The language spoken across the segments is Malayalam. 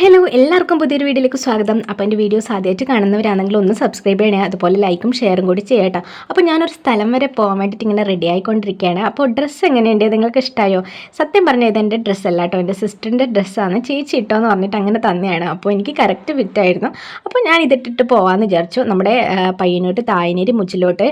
ഹലോ എല്ലാവർക്കും പുതിയൊരു വീഡിയോയിലേക്ക് സ്വാഗതം. അപ്പോൾ എന്റെ വീഡിയോസ് ആദ്യമായിട്ട് കാണുന്നവരാണെങ്കിൽ ഒന്ന് സബ്സ്ക്രൈബ് ചെയ്യണേ അതുപോലെ ലൈക്കും ഷെയറും കൂടി ചെയ്യട്ടോ അപ്പോൾ ഞാനൊരു സ്ഥലം വരെ പോകാൻ വേണ്ടിയിട്ട് ഇങ്ങനെ റെഡി ആയിക്കൊണ്ടിരിക്കുകയാണ് അപ്പോൾ ഡ്രസ്സ് എങ്ങനെയുണ്ട്? നിങ്ങൾക്ക് ഇഷ്ടമായോ സത്യം പറഞ്ഞാൽ ഇത് എന്റെ ഡ്രസ്സല്ല കേട്ടോ. എന്റെ സിസ്റ്ററിന്റെ ഡ്രസ്സാണ് ചേച്ചി ഇട്ടോ എന്ന് പറഞ്ഞിട്ട് അങ്ങനെ തന്നെയാണ്. അപ്പോൾ എനിക്ക് കറക്റ്റ് ഫിറ്റായിരുന്നു അപ്പോൾ ഞാൻ ഇതിട്ടിട്ട് പോകാമെന്ന് വിചാരിച്ചു. നമ്മുടെ പയ്യനോട്ട് തായനേരി മുച്ചിലോട്ട്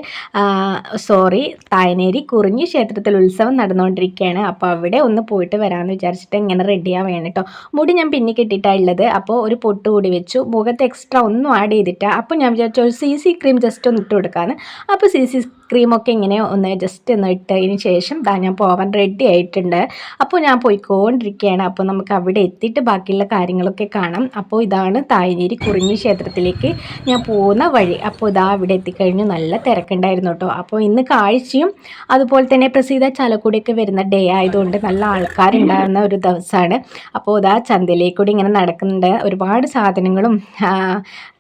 സോറി തായനേരി കുറിഞ്ഞി ക്ഷേത്രത്തിൽ ഉത്സവം നടന്നുകൊണ്ടിരിക്കുകയാണ് അപ്പോൾ അവിടെ ഒന്ന് പോയിട്ട് വരാമെന്ന് വിചാരിച്ചിട്ട് ഇങ്ങനെ റെഡിയാവുകയാണ് കേട്ടോ. മുടി ഞാൻ പിന്നെ കിട്ടിയിട്ടാണ് ഉള്ളത് അപ്പോൾ ഒരു പൊട്ട് കൂടി വെച്ചു. മുഖത്ത് എക്സ്ട്രാ ഒന്നും ആഡ് ചെയ്തിട്ട് അപ്പോൾ ഞാൻ വിചാരിച്ചു ഒരു സി സി ക്രീം ജസ്റ്റ് ഒന്ന് ഇട്ട് കൊടുക്കാമെന്ന് അപ്പോൾ സി സി ക്രീമൊക്കെ ഇങ്ങനെ ഒന്ന് ജസ്റ്റ് ഒന്ന് ഇട്ടതിന് ശേഷം ദാ ഞാൻ പോവാൻ റെഡി ആയിട്ടുണ്ട്. അപ്പോൾ ഞാൻ പോയിക്കൊണ്ടിരിക്കുകയാണ് അപ്പോൾ നമുക്ക് അവിടെ എത്തിയിട്ട് ബാക്കിയുള്ള കാര്യങ്ങളൊക്കെ കാണാം. അപ്പോൾ ഇതാണ് തായനേരി കുറിഞ്ഞി ക്ഷേത്രത്തിലേക്ക് ഞാൻ പോകുന്ന വഴി. അപ്പോൾ ഇതാ അവിടെ എത്തിക്കഴിഞ്ഞു നല്ല തിരക്കുണ്ടായിരുന്നു കേട്ടോ. അപ്പോൾ ഇന്ന് കാഴ്ചയും അതുപോലെ തന്നെ പ്രസീത ചാലക്കുടിയൊക്കെ വരുന്ന ഡേ ആയതുകൊണ്ട് നല്ല ആൾക്കാരുണ്ടാകുന്ന ഒരു ദിവസമാണ്. അപ്പോൾ ഇതാ ചന്തയിലേക്കൂടി ഇങ്ങനെ നടക്കുന്നുണ്ട്. ഒരുപാട് സാധനങ്ങളും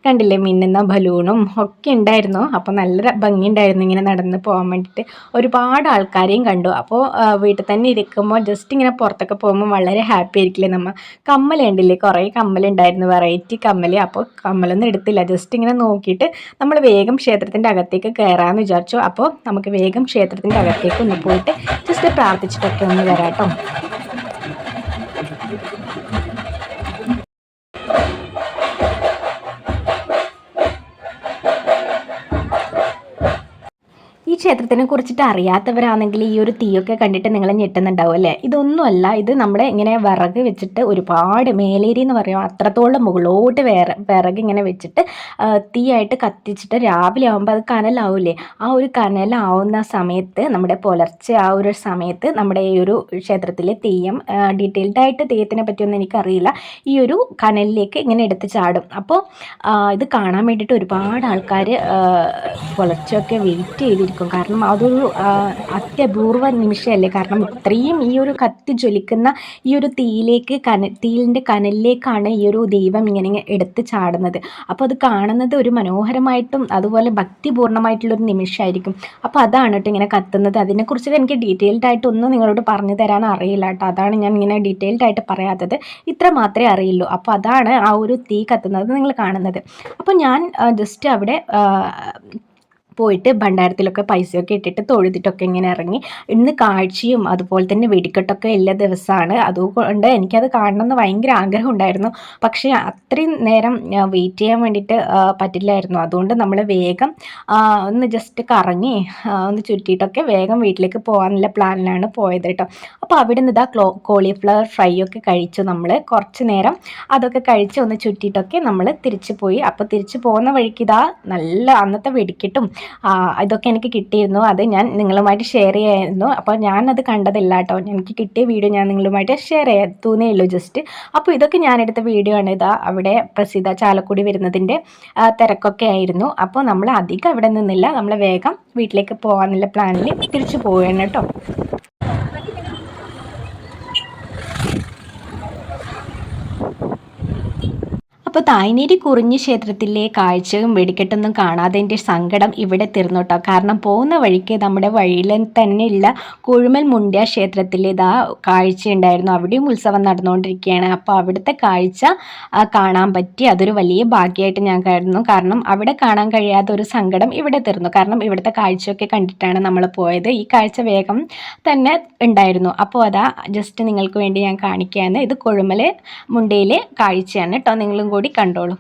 കണ്ടില്ലേ മിന്നുന്ന ബലൂണും ഒക്കെ ഉണ്ടായിരുന്നു. അപ്പോൾ നല്ല ഭംഗിയുണ്ടായിരുന്നു ഇങ്ങനെ നടന്ന് പോകാൻ വേണ്ടിയിട്ട് ഒരുപാട് ആൾക്കാരെയും കണ്ടു. അപ്പോൾ വീട്ടിൽ തന്നെ ഇരിക്കുമ്പോൾ ജസ്റ്റ് ഇങ്ങനെ പുറത്തൊക്കെ പോകുമ്പോൾ വളരെ ഹാപ്പി ആയിരിക്കില്ലേ നമ്മൾ കമ്മൽ ഉണ്ടില്ലേ കുറേ കമ്മലുണ്ടായിരുന്നു വെറൈറ്റി കമ്മൽ. അപ്പോൾ കമ്മലൊന്നും എടുത്തില്ല. ജസ്റ്റ് ഇങ്ങനെ നോക്കിയിട്ട് നമ്മൾ വേഗം ക്ഷേത്രത്തിന്റെ അകത്തേക്ക് കയറാമെന്ന് വിചാരിച്ചു. അപ്പോൾ നമുക്ക് വേഗം ക്ഷേത്രത്തിന്റെ അകത്തേക്ക് ഒന്ന് പോയിട്ട് ജസ്റ്റ് പ്രാർത്ഥിച്ചിട്ടൊക്കെ ഒന്ന് വരാം കേട്ടോ ക്ഷേത്രത്തിനെ കുറിച്ചിട്ട് അറിയാത്തവരാണെങ്കിൽ ഈ ഒരു തീയൊക്കെ കണ്ടിട്ട് നിങ്ങൾ ഞെട്ടുന്നുണ്ടാവും അല്ലേ? ഇതൊന്നുമല്ല ഇത് നമ്മുടെ ഇങ്ങനെ വിറക് വെച്ചിട്ട് ഒരുപാട് മേലേരി എന്ന് പറയും. അത്രത്തോളം മുകളിലോട്ട് വേറെ വിറക് ഇങ്ങനെ വെച്ചിട്ട് തീയായിട്ട് കത്തിച്ചിട്ട് രാവിലെ ആകുമ്പോൾ അത് കനലാവില്ലേ ആ ഒരു കനലാവുന്ന സമയത്ത് നമ്മുടെ പുലർച്ചെ ആ ഒരു സമയത്ത് നമ്മുടെ ഈ ഒരു ക്ഷേത്രത്തിലെ തെയ്യം ഡീറ്റെയിൽഡ് ആയിട്ട് തെയ്യത്തിനെ പറ്റിയൊന്നും എനിക്കറിയില്ല. ഈ ഒരു കനലിലേക്ക് ഇങ്ങനെ എടുത്ത് ചാടും. അപ്പോൾ ഇത് കാണാൻ വേണ്ടിയിട്ട് ഒരുപാട് ആൾക്കാർ പുലർച്ചെയൊക്കെ വെയിറ്റ് ചെയ്തിരിക്കും. കാരണം അതൊരു അത്യപൂർവ നിമിഷമല്ലേ? കാരണം ഇത്രയും ഈ ഒരു കത്തി ജ്വലിക്കുന്ന ഈ ഒരു തീയിലേക്ക് കന തീലിന്റെ കനലിലേക്കാണ് ഈ ഒരു ദൈവം ഇങ്ങനെ എടുത്ത് ചാടുന്നത്. അപ്പോൾ അത് കാണുന്നത് ഒരു മനോഹരമായിട്ടും അതുപോലെ ഭക്തിപൂർണമായിട്ടുള്ളൊരു നിമിഷമായിരിക്കും. അപ്പോൾ അതാണ് കേട്ടോ ഇങ്ങനെ കത്തുന്നത്. അതിനെക്കുറിച്ച് എനിക്ക് ഡീറ്റെയിൽഡ് ആയിട്ട് ഒന്നും നിങ്ങളോട് പറഞ്ഞു തരാൻ അറിയില്ല കേട്ടോ. അതാണ് ഞാൻ ഇങ്ങനെ ഡീറ്റെയിൽഡ് ആയിട്ട് പറയാത്തത്. ഇത്ര മാത്രമേ അറിയുള്ളൂ. അപ്പോൾ അതാണ് ആ ഒരു തീ കത്തുന്നത് നിങ്ങൾ കാണുന്നത്. അപ്പോൾ ഞാൻ ജസ്റ്റ് അവിടെ പോയിട്ട് ഭണ്ഡാരത്തിലൊക്കെ പൈസയൊക്കെ ഇട്ടിട്ട് തൊഴുതിട്ടൊക്കെ ഇങ്ങനെ ഇറങ്ങി. ഇന്ന് കാഴ്ചയും അതുപോലെ തന്നെ വെടിക്കെട്ടൊക്കെ എല്ലാ ദിവസമാണ്. അതുകൊണ്ട് എനിക്കത് കാണണമെന്ന് ഭയങ്കര ആഗ്രഹം ഉണ്ടായിരുന്നു. പക്ഷേ അത്രയും നേരം വെയിറ്റ് ചെയ്യാൻ വേണ്ടിയിട്ട് പറ്റില്ലായിരുന്നു. അതുകൊണ്ട് നമ്മൾ വേഗം ഒന്ന് ജസ്റ്റ് കറങ്ങി ഒന്ന് ചുറ്റിയിട്ടൊക്കെ വേഗം വീട്ടിലേക്ക് പോകാനുള്ള പ്ലാനിലാണ് പോയത് കേട്ടോ. അപ്പോൾ അവിടെ നിന്ന് ഇതാ ക്ലോ കോളിഫ്ലവർ ഫ്രൈ ഒക്കെ കഴിച്ചു നമ്മൾ കുറച്ച് നേരം അതൊക്കെ കഴിച്ച് ഒന്ന് ചുറ്റിയിട്ടൊക്കെ നമ്മൾ തിരിച്ചു പോയി. അപ്പോൾ തിരിച്ചു പോകുന്ന വഴിക്ക് ഇതാ നല്ല അന്നത്തെ വെടിക്കെട്ടും ഇതൊക്കെ എനിക്ക് കിട്ടിയിരുന്നു. അത് ഞാൻ നിങ്ങളുമായിട്ട് ഷെയർ ചെയ്യായിരുന്നു. അപ്പോൾ ഞാനത് കണ്ടതില്ല കേട്ടോ എനിക്ക് കിട്ടിയ വീഡിയോ ഞാൻ നിങ്ങളുമായിട്ട് ഷെയർ ചെയ്യാത്തൂന്നേ ഉള്ളൂ ജസ്റ്റ് അപ്പോൾ ഇതൊക്കെ ഞാനെടുത്ത വീഡിയോ ആണ് ഇതാ അവിടെ പ്രസിദ്ധ ചാലക്കുടി വരുന്നതിന്റെ തിരക്കൊക്കെ ആയിരുന്നു. അപ്പോൾ നമ്മൾ അധികം അവിടെ നിന്നില്ല. നമ്മൾ വേഗം വീട്ടിലേക്ക് പോകാനുള്ള പ്ലാനിൽ തിരിച്ചു പോവുകയാണ് കേട്ടോ അപ്പോൾ തായ്നേരി കുറിഞ്ഞി ക്ഷേത്രത്തിലെ കാഴ്ചയും വെടിക്കെട്ടൊന്നും കാണാതെ എന്റെ സങ്കടം ഇവിടെ തീർന്നോട്ടോ. കാരണം പോകുന്ന വഴിക്ക് നമ്മുടെ വഴിയിൽ തന്നെയുള്ള കുഴുമൽ മുണ്ട്യ ക്ഷേത്രത്തിലെ ഇതാ കാഴ്ച ഉണ്ടായിരുന്നു അവിടെയും ഉത്സവം നടന്നുകൊണ്ടിരിക്കുകയാണ്. അപ്പോൾ അവിടുത്തെ കാഴ്ച കാണാൻ പറ്റി അതൊരു വലിയ ഭാഗ്യമായിട്ട് ഞാൻ കരുതുന്നു. കാരണം അവിടെ കാണാൻ കഴിയാത്ത ഒരു സങ്കടം ഇവിടെ തീർന്നു. കാരണം ഇവിടുത്തെ കാഴ്ചയൊക്കെ കണ്ടിട്ടാണ് നമ്മൾ പോയത്. ഈ കാഴ്ച വേഗം തന്നെ ഉണ്ടായിരുന്നു. അപ്പോൾ അതാ ജസ്റ്റ് നിങ്ങൾക്ക് വേണ്ടി ഞാൻ കാണിക്കുകയാണ്. ഇത് കൊഴുമൽ മുണ്ടയിലെ കാഴ്ചയാണ് കേട്ടോ നിങ്ങളും കൂടി കണ്ടോളൂ.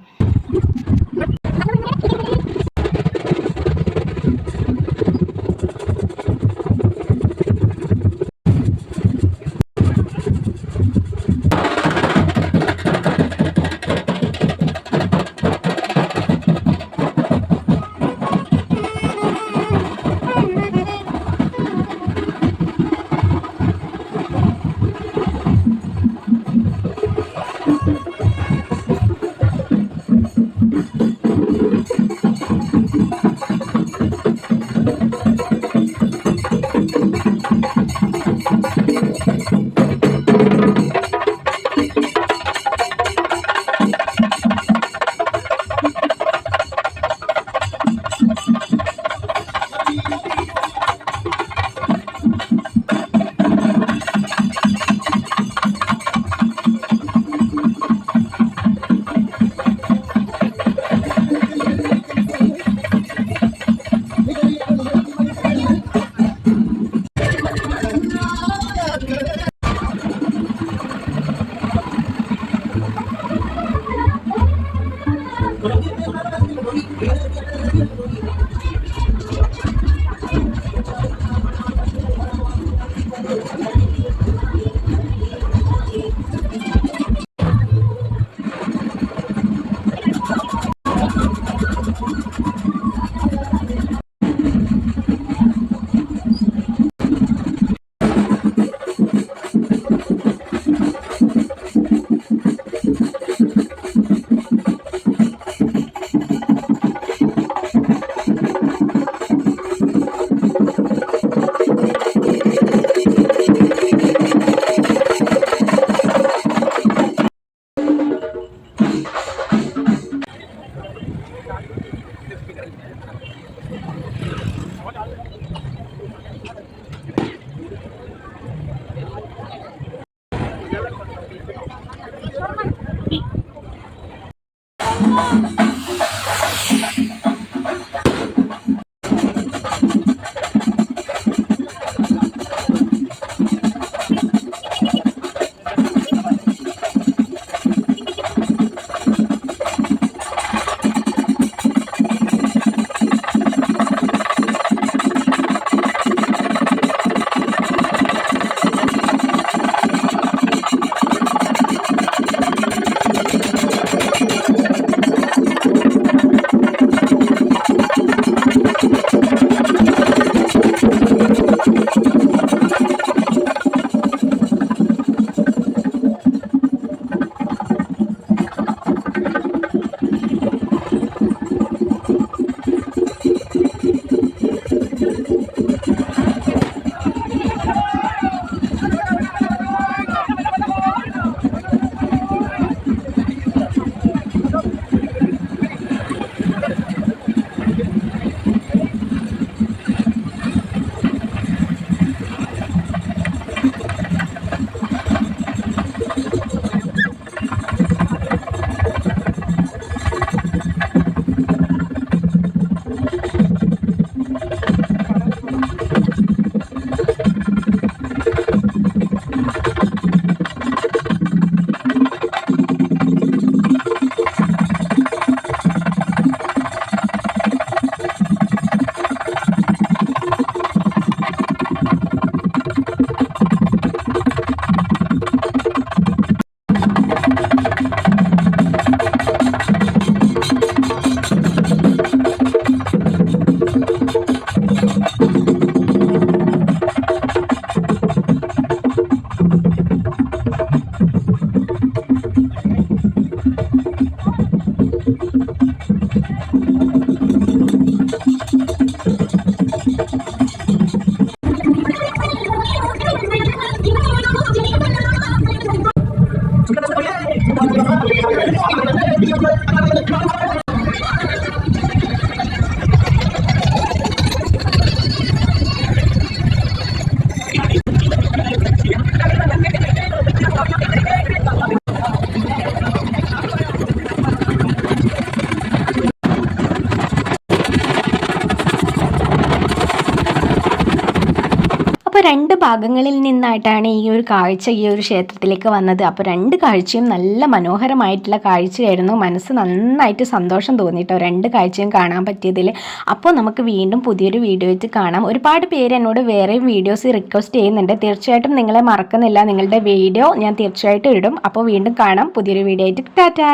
രണ്ട് ഭാഗങ്ങളിൽ നിന്നായിട്ടാണ് ഈ ഒരു കാഴ്ച ഈ ഒരു ക്ഷേത്രത്തിലേക്ക് വന്നത്. അപ്പോൾ രണ്ട് കാഴ്ചയും നല്ല മനോഹരമായിട്ടുള്ള കാഴ്ചയായിരുന്നു. മനസ്സ് നന്നായിട്ട് സന്തോഷം തോന്നിയിട്ടോ രണ്ട് കാഴ്ചയും കാണാൻ പറ്റിയതിൽ അപ്പോൾ നമുക്ക് വീണ്ടും പുതിയൊരു വീഡിയോ ആയിട്ട് കാണാം. ഒരുപാട് പേര് എന്നോട് വേറെയും വീഡിയോസ് റിക്വസ്റ്റ് ചെയ്യുന്നുണ്ട്. തീർച്ചയായിട്ടും നിങ്ങളെ മറക്കുന്നില്ല. നിങ്ങളുടെ വീഡിയോ ഞാൻ തീർച്ചയായിട്ടും ഇടും. അപ്പോൾ വീണ്ടും കാണാം. പുതിയൊരു വീഡിയോ ആയിട്ട്. ടാറ്റാ!